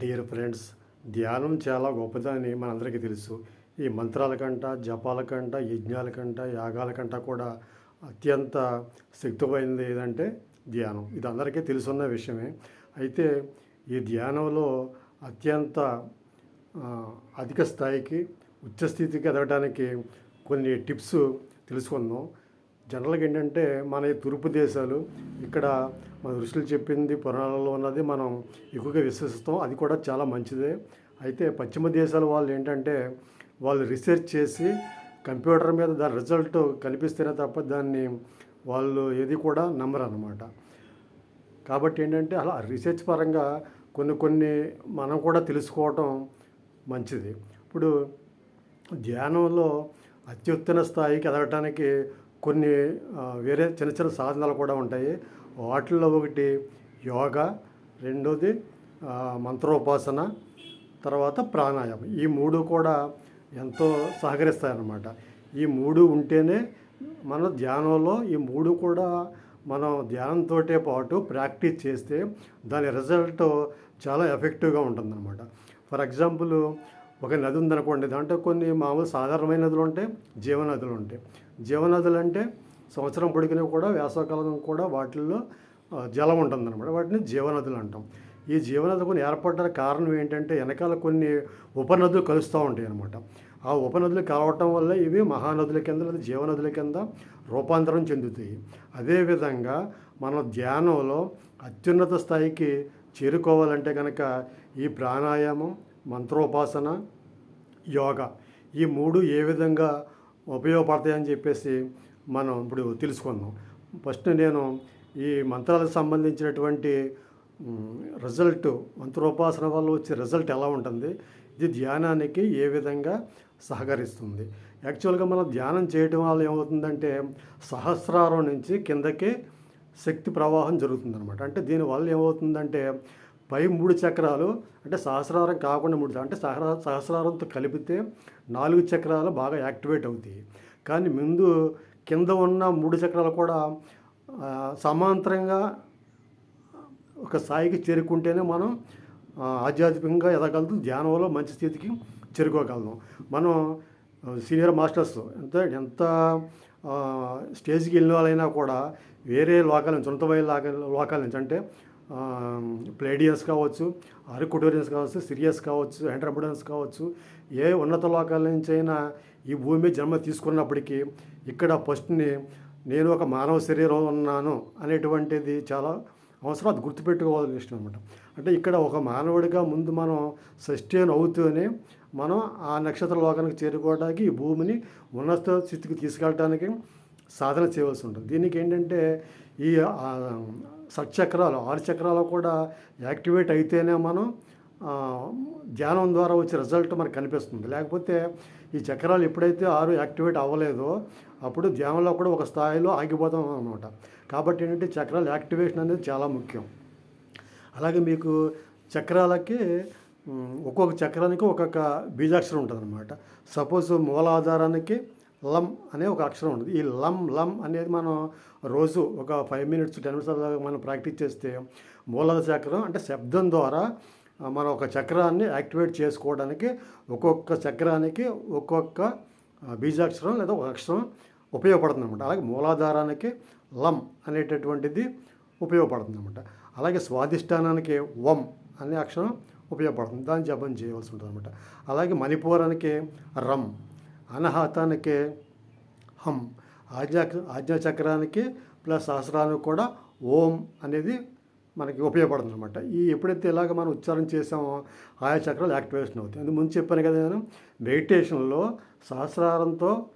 Dear friends ధ్యానం చాలా గొప్పదని మనందరికీ తెలుసు. ఈ మంత్రాల కంట జపాల కంట యజ్ఞాల కంట యాగాల కంట కూడా అత్యంత శక్తిపోయింది ఏదంటే ధ్యానం. ఇది అందరికీ తెలుసున్న విషయమే. అయితే ఈ ధ్యానంలో అత్యంత అధిక స్థాయికి ఉచ్చ స్థితికి ఎదగడానికి కొన్ని టిప్స్ తెలుసుకుందాం. జనరల్గా ఏంటంటే మన తూర్పు దేశాలు ఇక్కడ మన ఋషులు చెప్పింది పురాణాలలో ఉన్నది మనం ఎక్కువగా విశ్వసిస్తాం. అది కూడా చాలా మంచిదే. అయితే పశ్చిమ దేశాల వాళ్ళు ఏంటంటే వాళ్ళు రీసెర్చ్ చేసి కంప్యూటర్ మీద దాని రిజల్ట్ కనిపిస్తేనే తప్ప దాన్ని వాళ్ళు ఏది కూడా నమ్మరన్నమాట. కాబట్టి ఏంటంటే అలా రీసెర్చ్ పరంగా కొన్ని కొన్ని మనం కూడా తెలుసుకోవటం మంచిది. ఇప్పుడు ధ్యానంలో అత్యుత్తమ స్థాయికి ఎదగటానికి కొన్ని వేరే చిన్న చిన్న సాధనాలు కూడా ఉంటాయి. వాటిల్లో ఒకటి యోగా రెండోది మంత్రోపాసన తర్వాత ప్రాణాయామం. ఈ మూడు కూడా ఎంతో సహకరిస్తాయన్నమాట. ఈ మూడు ఉంటేనే మన ధ్యానంలో ఈ మూడు కూడా మనం ధ్యానంతో పాటు ప్రాక్టీస్ చేస్తే దాని రిజల్ట్ చాలా ఎఫెక్టివ్గా ఉంటుందన్నమాట. ఫర్ ఎగ్జాంపుల్ ఒక నది ఉందనుకోండి దాంట్లో కొన్ని మామూలు సాధారణమైన నదులు ఉంటాయి జీవనదులు ఉంటాయి. జీవనదులు అంటే సంవత్సరం పొడిగినా కూడా వేసవకాలం కూడా వాటిల్లో జలం ఉంటుందన్నమాట. వాటిని జీవనదులు అంటాం. ఈ జీవనది కొన్ని ఏర్పడడానికి కారణం ఏంటంటే వెనకాల కొన్ని ఉపనదులు కలుస్తూ ఉంటాయి అన్నమాట ఆ ఉపనదులు కలవటం వల్ల ఇవి మహానదుల కింద లేదా జీవనదుల కింద రూపాంతరం చెందుతాయి. అదేవిధంగా మన ధ్యానంలో అత్యున్నత స్థాయికి చేరుకోవాలంటే కనుక ఈ ప్రాణాయామం మంత్రోపాసన యోగా ఈ మూడు ఏ విధంగా ఉపయోగపడతాయని చెప్పేసి మనం ఇప్పుడు తెలుసుకుందాం. ఫస్ట్ నేను ఈ మంత్రాలకు సంబంధించినటువంటి రిజల్ట్ మంత్రోపాసన వల్ల వచ్చే రిజల్ట్ ఎలా ఉంటుంది? ఇది ధ్యానానికి ఏ విధంగా సహకరిస్తుంది? యాక్చువల్గా మనం ధ్యానం చేయడం వల్ల ఏమవుతుందంటే సహస్రారం నుంచి కిందకి శక్తి ప్రవాహం జరుగుతుందన్నమాట. అంటే దీనివల్ల ఏమవుతుందంటే పై మూడు చక్రాలు అంటే సహస్రారం కాకుండా మూడు అంటే సహ సహస్రారంతో కలిపితే నాలుగు చక్రాలు బాగా యాక్టివేట్ అవుతాయి. కానీ ముందు కింద ఉన్న మూడు చక్రాలు కూడా సమాంతరంగా ఒక స్థాయికి చేరుకుంటేనే మనం ఆధ్యాత్మికంగా ఎదగలుగుతాం ధ్యానంలో మంచి స్థితికి చేరుకోగలం మనం సీనియర్ మాస్టర్స్ ఎంత ఎంత స్టేజ్కి వెళ్ళిన వాళ్ళైనా కూడా వేరే లోకాల నుంచి ఉన్నతమైన లోకాల నుంచి అంటే ప్లేడియస్ ప్లేడియన్స్ కావచ్చు అరికుటోరియన్స్ కావచ్చు సిరియస్ కావచ్చు ఎంట్రబుడన్స్ కావచ్చు ఏ ఉన్నత లోకాల నుంచి అయినా ఈ భూమి జన్మ తీసుకున్నప్పటికీ ఇక్కడ ఫస్ట్ని నేను ఒక మానవ శరీరం ఉన్నాను అనేటువంటిది చాలా అవసరం. అది గుర్తుపెట్టుకోవాల్సిన విషయం అనమాట. అంటే ఇక్కడ ఒక మానవుడిగా ముందు మనం సస్టైన్ అవుతూనే మనం ఆ నక్షత్ర లోకానికి చేరుకోవడానికి ఈ భూమిని ఉన్నత స్థితికి తీసుకెళ్ళడానికి సాధన చేయవలసి ఉంటుంది. దీనికి ఏంటంటే ఈ షట్చక్రాలు ఆరు చక్రాలు కూడా యాక్టివేట్ అయితేనే మనం ధ్యానం ద్వారా వచ్చే రిజల్ట్ మనకు కనిపిస్తుంది. లేకపోతే ఈ చక్రాలు ఎప్పుడైతే ఆరు యాక్టివేట్ అవ్వలేదో అప్పుడు ధ్యానంలో కూడా ఒక స్థాయిలో ఆగిపోతాం అనమాట కాబట్టి ఏంటంటే చక్రాల యాక్టివేషన్ అనేది చాలా ముఖ్యం. అలాగే మీకు చక్రాలకి ఒక్కొక్క చక్రానికి ఒక్కొక్క బీజాక్షరం ఉంటుంది అనమాట సపోజ్ మూలాధారానికి లం అనే ఒక అక్షరం ఉంటుంది. ఈ లం లం అనేది మనం రోజు ఒక ఫైవ్ మినిట్స్ టెన్ మినిట్స్ దాకా మనం ప్రాక్టీస్ చేస్తే మూలాధార చక్రం అంటే శబ్దం ద్వారా మనం ఒక చక్రాన్ని యాక్టివేట్ చేసుకోవడానికి ఒక్కొక్క చక్రానికి ఒక్కొక్క బీజాక్షరం లేదా ఒక అక్షరం ఉపయోగపడుతుంది అనమాట అలాగే మూలాధారానికి లం అనేటటువంటిది ఉపయోగపడుతుంది అనమాట అలాగే స్వాధిష్టానానికి వం అనే అక్షరం ఉపయోగపడుతుంది. దాన్ని జపం చేయవలసి ఉంటుంది అనమాట అలాగే మణిపూరానికి రమ్ అనహాతానికి హం ఆజ్ఞా ఆజ్ఞాచక్రానికి ప్లస్ సహస్రానికి కూడా ఓం అనేది మనకి ఉపయోగపడుతుంది అనమాట ఈ ఎప్పుడైతే ఇలాగ మనం ఉచ్చారణ చేసామో ఆయా చక్రాలు యాక్టివేషన్ అవుతాయి. అందుకు ముందు చెప్పాను కదా నేను మెడిటేషన్లో సహస్రారంతో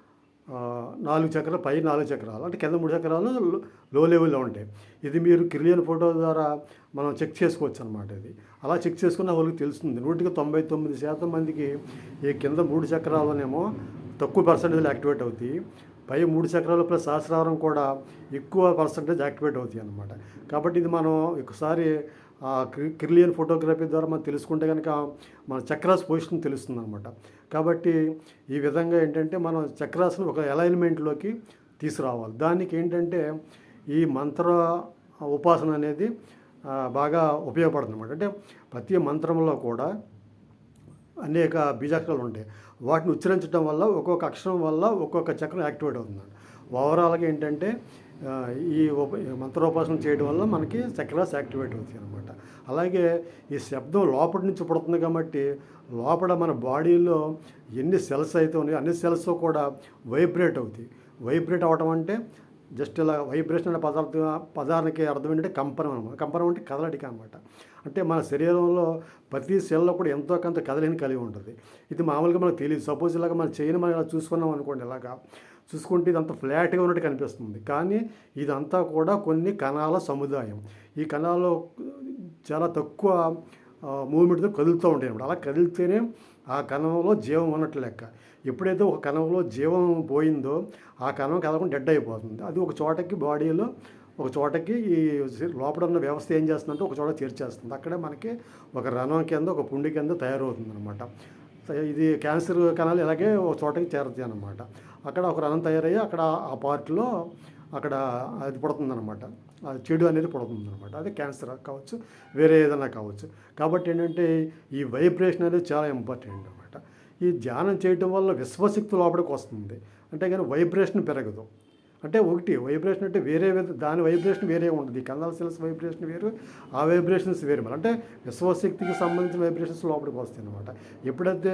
నాలుగు చక్రాలు పై నాలుగు చక్రాలు అంటే కింద మూడు చక్రాలు లో- లో లెవెల్లో ఉంటాయి. ఇది మీరు క్రిలియన్ ఫోటో ద్వారా మనం చెక్ చేసుకోవచ్చు అనమాట ఇది. అలా చెక్ చేసుకున్న వాళ్ళకి తెలుస్తుంది. నూటికి తొంభై తొమ్మిది శాతం మందికి ఈ కింద మూడు చక్రాలనేమో తక్కువ పర్సెంటేజ్ యాక్టివేట్ అవుతాయి. పై మూడు చక్రాలు ప్లస్ సహస్రారం కూడా ఎక్కువ పర్సంటేజ్ యాక్టివేట్ అవుతాయి అన్నమాట. కాబట్టి ఇది మనం ఒకసారి ఆ క్రి- క్రిలియన్ ఫోటోగ్రఫీ ద్వారా మనం తెలుసుకుంటే కనుక మన చక్రాస్ పొజిషన్ తెలుస్తుంది అనమాట కాబట్టి ఈ విధంగా ఏంటంటే మనం చక్రాస్ని ఒక అలైన్మెంట్లోకి తీసుకురావాలి. దానికి ఏంటంటే ఈ మంత్ర ఉపాసన అనేది బాగా ఉపయోగపడుతుంది అనమాట అంటే ప్రతి మంత్రంలో కూడా అనేక బీజాక్షరాలు ఉంటాయి. వాటిని ఉచ్చరించడం వల్ల ఒక్కొక్క అక్షరం వల్ల ఒక్కొక్క చక్రం యాక్టివేట్ అవుతుంది. ఓవరాల్గా ఏంటంటే ఈ ఉప మంత్రోపాసన చేయడం వల్ల మనకి చక్రాస్ యాక్టివేట్ అవుతాయి అనమాట అలాగే ఈ శబ్దం లోపటి నుంచి పుడుతుంది కాబట్టి లోపల మన బాడీలో ఎన్ని సెల్స్ అయితే ఉన్నాయో అన్ని సెల్స్ కూడా వైబ్రేట్ అవుతాయి. వైబ్రేట్ అవ్వటం అంటే జస్ట్ ఇలా వైబ్రేషన్ అనే పదార్థ పదానికి అర్థం ఏంటంటే కంపనం అనమాట. కంపనం అంటే కదలడిక అనమాట. అంటే మన శరీరంలో ప్రతి సెల్లో కూడా ఎంతో కొంత కదలిని కలిగి ఉంటుంది. ఇది మామూలుగా మనకు తెలియదు సపోజ్ ఇలాగ మన చేయని మనం ఇలా చూసుకున్నాం అనుకోండి ఇలాగా. చూసుకుంటే ఇదంతా ఫ్లాట్గా ఉన్నట్టు కనిపిస్తుంది. కానీ ఇదంతా కూడా కొన్ని కణాల సముదాయం. ఈ కణాలు చాలా తక్కువ మూమెంట్తో కదులుతూ ఉంటాయి అనమాట. అలా కదిలితేనే ఆ కణంలో జీవం ఉన్నట్టు లెక్క. ఎప్పుడైతే ఒక కణంలో జీవం పోయిందో ఆ కణం కదలకుండా డెడ్ అయిపోతుంది. అది ఒక చోటకి బాడీలో ఒక చోటకి ఈ లోపల ఉన్న వ్యవస్థ ఏం చేస్తుందంటే ఒక చోట చేర్చేస్తుంది. అక్కడే మనకి ఒక రణం కింద ఒక పుండి కింద తయారవుతుంది అనమాట ఇది క్యాన్సర్ కణాలు ఇలాగే ఒక చోటకి చేరుతాయి అనమాట అక్కడ ఒక రణం తయారయ్యి అక్కడ ఆ పార్ట్లో అక్కడ అది పుడుతుందనమాట ఆ చెడు అనేది పుడుతుందనమాట అది క్యాన్సర్ కావచ్చు వేరే ఏదైనా కావచ్చు. కాబట్టి ఏంటంటే ఈ వైబ్రేషన్ అనేది చాలా ఇంపార్టెంట్ అనమాట ఈ ధ్యానం చేయటం వల్ల విశ్వశక్తి లోపలికి వస్తుంది. అంటే కానీ వైబ్రేషన్ పెరగదు. అంటే ఒకటి వైబ్రేషన్ అంటే వేరే దాని వైబ్రేషన్ వేరే ఉంటుంది ఈ సెల్స్ వైబ్రేషన్ వేరు ఆ వైబ్రేషన్స్ వేరు మరి. అంటే విశ్వశక్తికి సంబంధించిన వైబ్రేషన్స్ లోపలికి వస్తాయి అనమాట ఎప్పుడైతే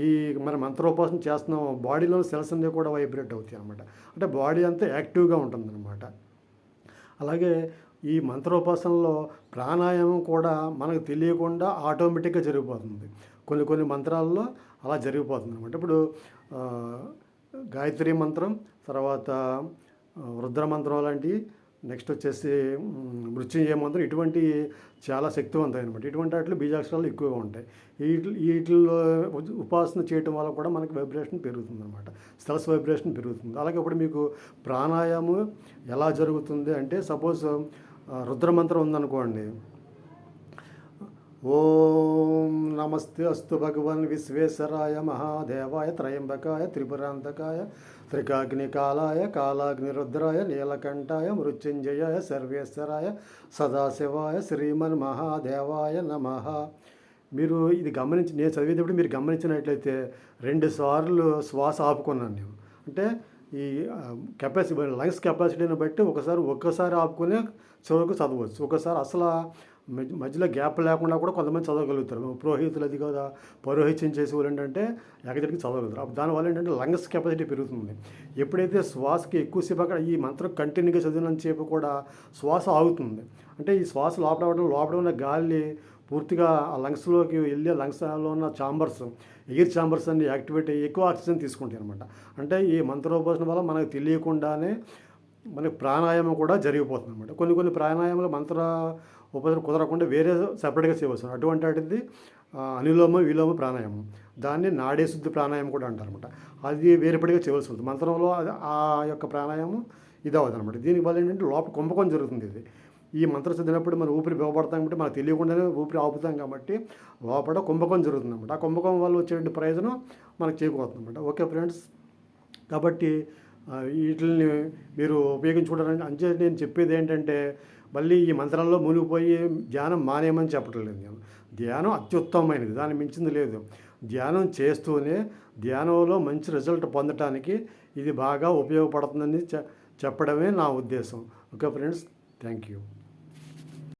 ఈ మన మంత్రోపాసన చేస్తున్నాం బాడీలో సెల్స్ అనేవి కూడా వైబ్రేట్ అవుతాయి అనమాట అంటే బాడీ అంతా యాక్టివ్గా ఉంటుందన్నమాట. అలాగే ఈ మంత్రోపాసనలో ప్రాణాయామం కూడా మనకు తెలియకుండా ఆటోమేటిక్గా జరిగిపోతుంది. కొన్ని కొన్ని మంత్రాల్లో అలా జరిగిపోతుంది అనమాట ఇప్పుడు గాయత్రి మంత్రం తర్వాత ఆ, రుద్ర మంత్రం లాంటివి నెక్స్ట్ వచ్చేసి మృత్యుంజయ మంత్రం ఇటువంటి చాలా శక్తివంతమైన అనమాట ఇటువంటి వాటిలో బీజాక్షరాలు ఎక్కువగా ఉంటాయి. వీటి వీటిల్లో ఉపాసన చేయటం వల్ల కూడా మనకి వైబ్రేషన్ పెరుగుతుంది అనమాట సెల్స్ వైబ్రేషన్ పెరుగుతుంది. అలాగే ఇప్పుడు మీకు ప్రాణాయామం ఎలా జరుగుతుంది అంటే సపోజ్ రుద్రమంత్రం ఉందనుకోండి ఓం నమస్తే అస్తు భగవన్ విశ్వేశ్వరాయ మహాదేవాయ త్రయంబకాయ త్రిపురాంతకాయ త్రికాగ్నికాలాయ కాలాగ్నిరుద్రాయ నీలకంఠాయ మృత్యుంజయాయ సర్వేశ్వరాయ సదాశివాయ శ్రీమన్ మహాదేవాయ నమ. మీరు ఇది గమనించి నేను చదివేటప్పుడు మీరు గమనించినట్లయితే రెండు సార్లు శ్వాస ఆపుకున్నాను నేను. అంటే ఈ కెపాసిటీ లంగ్స్ కెపాసిటీని బట్టి ఒకసారి ఒక్కసారి ఆపుకునే చివరకు చదవచ్చు. ఒకసారి అసలు మధ్యలో గ్యాప్ లేకుండా కూడా కొంతమంది చదవగలుగుతారు. పురోహితులు అది కదా పౌరోహిత్యం చేసే వాళ్ళు ఏంటంటే ఎక్కడికి చదవగలుగుతారు అప్పుడు దానివల్ల ఏంటంటే లంగ్స్ కెపాసిటీ పెరుగుతుంది. ఎప్పుడైతే శ్వాసకి ఎక్కువసేపు అక్కడ ఈ మంత్రం కంటిన్యూగా చదివినంత సేపు కూడా శ్వాస ఆగుతుంది. అంటే ఈ శ్వాస లోపల లోపల ఉన్న గాలి పూర్తిగా ఆ లంగ్స్లోకి వెళ్ళి లంగ్స్లో ఉన్న చాంబర్స్ ఎయిర్ చాంబర్స్ అన్ని యాక్టివేట్ అయ్యి ఎక్కువ ఆక్సిజన్ తీసుకుంటాయి అనమాట అంటే ఈ మంత్రోపాసన వల్ల మనకు తెలియకుండానే మనకి ప్రాణాయామం కూడా జరిగిపోతుంది అనమాట కొన్ని కొన్ని ప్రాణాయామాలు మంత్ర ఉపయోగం కుదరకుండా వేరే సపరేట్గా చేయవచ్చు అటువంటి వాటిది అనులోమ విలోమ ప్రాణాయామం. దాన్ని నాడీ శుద్ధి ప్రాణాయామం కూడా అంటారు అనమాట అది వేరేపడిగా చేయవలసి ఉంటుంది. మంత్రంలో అది ఆ యొక్క ప్రాణాయామం ఇది అవ్వదు అనమాట దీనివల్ల ఏంటంటే లోపల కుంభకం జరుగుతుంది ఇది. ఈ మంత్రం చదివినప్పుడు మనం ఊపిరి బిగపడతాం కాబట్టి మనకు తెలియకుండానే ఊపిరి ఆపుతాం కాబట్టి లోపల కుంభకం జరుగుతుంది అనమాట ఆ కుంభకం వల్ల వచ్చే ప్రయోజనం మనకు చేకూరుతుంది అనమాట ఓకే ఫ్రెండ్స్. కాబట్టి వీటిని మీరు ఉపయోగించుకోవడానికి అంతే నేను చెప్పేది ఏంటంటే మళ్ళీ ఈ మంత్రాల్లో మునిగిపోయి ధ్యానం మానేయమని చెప్పటం లేదు. నేను ధ్యానం అత్యుత్తమమైనది దాన్ని మించింది లేదు. ధ్యానం చేస్తూనే ధ్యానంలో మంచి రిజల్ట్ పొందటానికి ఇది బాగా ఉపయోగపడుతుందని చె చెప్పడమే నా ఉద్దేశం. Okay friends thank you